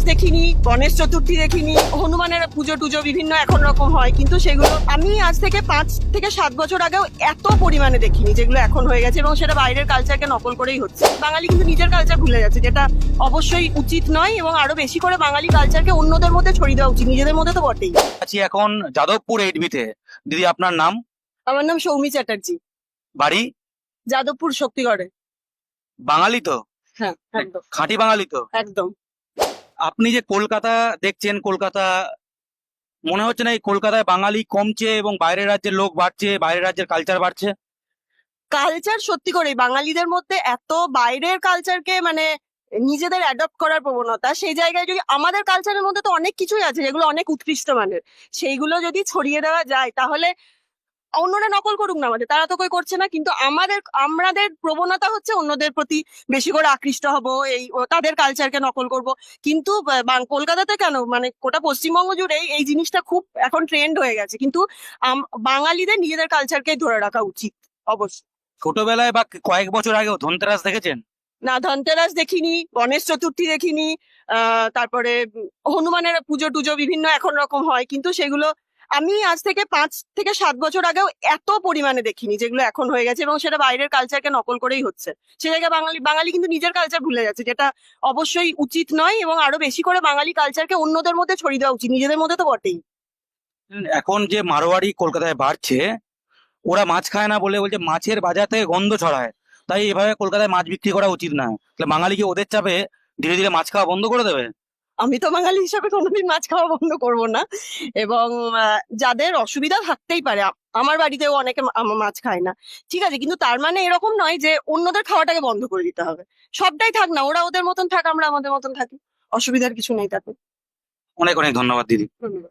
ধনতেরাস দেখিনি গণেশ চতুর্থী দেখিনি হনুমানের পুজো টুজো বিভিন্ন এখন রকম হয় কিন্তু সেগুলো আমি আজ থেকে পাঁচ থেকে সাত বছর আগেও এত পরিমাণে দেখিনি যেগুলো এখন হয়ে গেছে এবং সেটা বাইরের কালচারকে নকল করেই হচ্ছে। বাঙালি কিন্তু নিজের কালচার ভুলে যাচ্ছে যেটা অবশ্যই উচিত নয় এবং আরও বেশি করে বাঙালি কালচারকে অন্যদের মধ্যে ছড়িয়ে দেওয়া উচিত নিজেদের মধ্যে তো বটেই। আছি এখন যাদবপুর এইটবিতে দিদি আপনার নাম? আমার নাম সৌমি চ্যাটার্জি। বাড়ি? যাদবপুর শক্তিগড়ে। বাঙালি তো? হ্যাঁ একদম। খাঁটি বাঙালি তো? একদম। আপনি যে কলকাতা দেখছেন, কলকাতা, মনে হচ্ছে না এই কলকাতায় বাঙালি কমছে এবং বাইরের রাজ্যের লোক বাড়ছে, বাইরের রাজ্যের কালচার বাড়ছে? কালচার সত্যি করে, বাঙালিদের মধ্যে এত বাইরের কালচারকে মানে নিজেদের অ্যাডপ্ট করার প্রবণতা, সেই জায়গায় যদি আমাদের কালচারের মধ্যে তো অনেক কিছুই আছে যেগুলো অনেক উৎকৃষ্ট মানের, সেইগুলো যদি ছড়িয়ে দেওয়া যায়, তাহলে অন্যরা নকল করুক না আমাদের তারা তো কই করছে না কিন্তু আমাদের আমাদের প্রবণতা হচ্ছে অন্যদের প্রতি বেশি করে আকৃষ্ট হব এই তাদের কালচারকে নকল করব। কিন্তু কলকাতাতে কেন? মানে গোটা পশ্চিমবঙ্গ জুড়েই এই জিনিসটা খুব এখন ট্রেন্ড হয়ে গেছে কিন্তু বাঙালিদের নিজেদের কালচারকে ধরে রাখা উচিত অবশ্যই। ছোটবেলায় বা কয়েক বছর আগেও ধনতেরাস দেখেছেন? না ধনতেরাস দেখিনি গণেশ চতুর্থী দেখিনি আহ তারপরে হনুমানের পুজো টুজো বিভিন্ন এখন রকম হয় কিন্তু সেগুলো আমি আজ থেকে পাঁচ থেকে সাত বছর আগেও এত পরিমাণে দেখিনি যেগুলো এখন হয়ে গেছে এবং সেটা বাইরের কালচারকে নকল করেই হচ্ছে। সে জায়গায় বাঙালি বাঙালি কিন্তু নিজের কালচার ভুলে যাচ্ছে, যেটা অবশ্যই উচিত নয় এবং আরও বেশি করে বাঙালি কালচারকে অন্যদের মধ্যে ছড়িয়ে দেওয়া উচিত, নিজেদের মধ্যে তো বটেই। এখন যে মারোয়াড়ি কলকাতায় বাড়ছে, ওরা মাছ খায় না বলে বলছে, মাছের বাজার থেকে গন্ধ ছড়ায়। তাই এভাবে কলকাতায় মাছ বিক্রি করা উচিত না। তাহলে বাঙালি কি ওদের চাপে ধীরে ধীরে মাছ খাওয়া বন্ধ করে দেবে? আমি তো বাঙালি হিসাবে কোনোদিন মাছ খাওয়া বন্ধ করব না। এবং যাদের অসুবিধা থাকতেই পারে আমার বাড়িতেও অনেকে মাছ খায় না। ঠিক আছে কিন্তু তার মানে এরকম নয় যে অন্যদের খাওয়াটাকে বন্ধ করে দিতে হবে। সবটাই থাক না ওরা ওদের মতন থাক আমরা আমাদের মতন থাকি। অসুবিধার কিছু নেই তাতে। অনেক অনেক ধন্যবাদ দিদি। ধন্যবাদ।